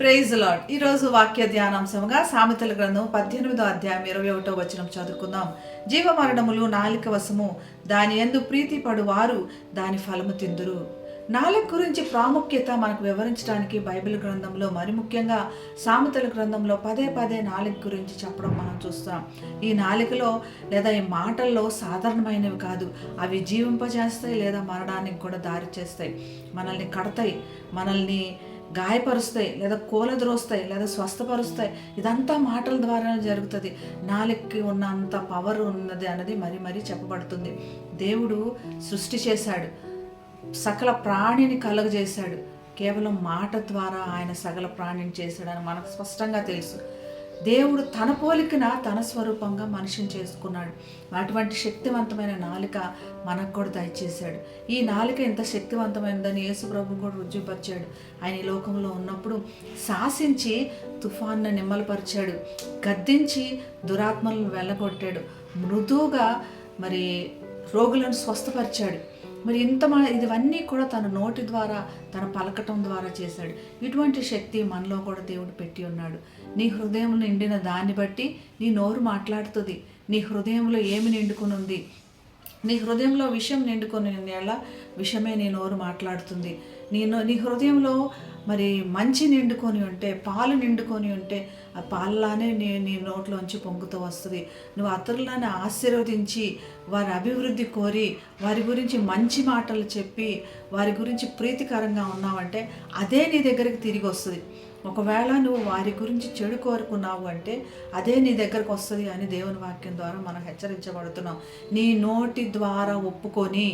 Praise lord ఈరోజు వాక్య ధ్యానాంశముగా సామెతల గ్రంథం పద్దెనిమిదో అధ్యాయం ఇరవై ఒకటో వచనం చదువుకుందాం. జీవ మరణములు నాలిక వశము దాని ఎందు ప్రీతి పడువారు దాని ఫలము తిందురు. నాలుక గురించి ప్రాముఖ్యత మనకు వివరించడానికి బైబిల్ గ్రంథంలో మరి ముఖ్యంగా సామెతల గ్రంథంలో పదే పదే నాలుక గురించి చెప్పడం మనం చూస్తాం ఈ నాలుకలో లేదా ఈ మాటల్లో సాధారణమైనవి కాదు. అవి జీవింపజేస్తాయి లేదా మరణానికి కూడా దారి చేస్తాయి. మనల్ని కడతాయి మనల్ని గాయపరుస్తాయి లేదా కూలద్రోస్తాయి లేదా స్వస్థపరుస్తాయి. ఇదంతా మాటల ద్వారానే జరుగుతుంది. నాలుగుకి ఉన్నంత పవర్ ఉన్నది అన్నది మరీ మరీ చెప్పబడుతుంది. దేవుడు సృష్టి చేశాడు. సకల ప్రాణిని కలుగజేశాడు. కేవలం మాట ద్వారా ఆయన సకల ప్రాణిని చేశాడని మనకు స్పష్టంగా తెలుసు. దేవుడు తన పోలికన తన స్వరూపంగా మనిషిని చేసుకున్నాడు. అటువంటి శక్తివంతమైన నాలిక మనకు కూడా దయచేశాడు. ఈ నాలిక ఎంత శక్తివంతమైనదని యేసు ప్రభు కూడా రుజువుపరిచాడు. ఆయన ఈ లోకంలో ఉన్నప్పుడు శాసించి తుఫాన్ను నిమ్మలపరిచాడు. గద్దించి దురాత్మలను వెళ్ళగొట్టాడు. మృదువుగా మరి రోగులను స్వస్థపరిచాడు. మరి ఇంత మా ఇవన్నీ కూడా తన నోటి ద్వారా తన పలకటం ద్వారా చేశాడు. ఇటువంటి శక్తి మనలో కూడా దేవుడు పెట్టి ఉన్నాడు. నీ హృదయం నిండిన దాన్ని బట్టి నీ నోరు మాట్లాడుతుంది. నీ హృదయంలో ఏమి నిండుకుని ఉంది నీ హృదయంలో విషయం నిండుకొని ఎలా విషమే నీ నోరు మాట్లాడుతుంది. నేను నీ హృదయంలో మరి మంచి నిండుకొని ఉంటే పాలు నిండుకొని ఉంటే ఆ పాలలానే నీ నీ నోట్లోంచి పొంగుతూ వస్తుంది. నువ్వు అతరులను ఆశీర్వదించి వారి అభివృద్ధి కోరి వారి గురించి మంచి మాటలు చెప్పి వారి గురించి ప్రీతికరంగా ఉన్నావంటే అదే నీ దగ్గరికి తిరిగి వస్తుంది. ఒకవేళ నువ్వు వారి గురించి చెడు కోరుకున్నావు అంటే అదే నీ దగ్గరకు వస్తుంది అని దేవుని వాక్యం ద్వారా మనం హెచ్చరించబడుతున్నాం. నీ నోటి ద్వారా ఒప్పుకొని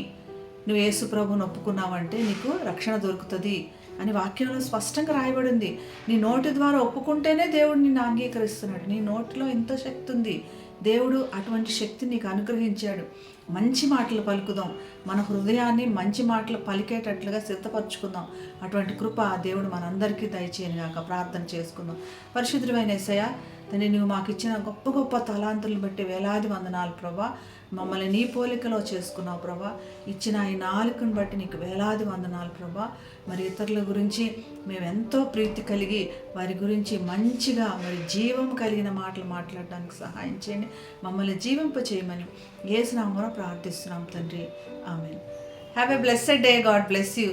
నువ్వు యేసు ప్రభుని ఒప్పుకున్నావంటే నీకు రక్షణ దొరుకుతుంది అని వాక్యంలో స్పష్టంగా రాయబడింది. నీ నోటి ద్వారా ఒప్పుకుంటేనే దేవుడు నిన్ను అంగీకరిస్తున్నాడు. నీ నోటిలో ఎంత శక్తి ఉంది? దేవుడు అటువంటి శక్తి నీకు అనుగ్రహించాడు. మంచి మాటలు పలుకుదాం. మన హృదయాన్ని మంచి మాటలు పలికేటట్లుగా సిద్ధపరచుకుందాం. అటువంటి కృప ఆ దేవుడు మనందరికీ దయచేయను గాక. ప్రార్థన చేసుకుందాం. పరిశుద్ధమైన ఏసయ్య తండ్రి నువ్వు మాకు ఇచ్చిన గొప్ప గొప్ప తలాంతులను బట్టి వేలాది వందనాలు ప్రభా. మమ్మల్ని నీ పోలికలో చేసుకున్నావు ప్రభా. ఇచ్చిన ఈ నాలుకను బట్టి నీకు వేలాది వందనాలు ప్రభా. మరి ఇతరుల గురించి మేము ఎంతో ప్రీతి కలిగి వారి గురించి మంచిగా మరి జీవం కలిగిన మాటలు మాట్లాడడానికి సహాయం చేయండి. మమ్మల్ని జీవింప చేయమని ఏసునామలో ప్రార్థిస్తున్నాం తండ్రి. Amen. Have a blessed day God bless you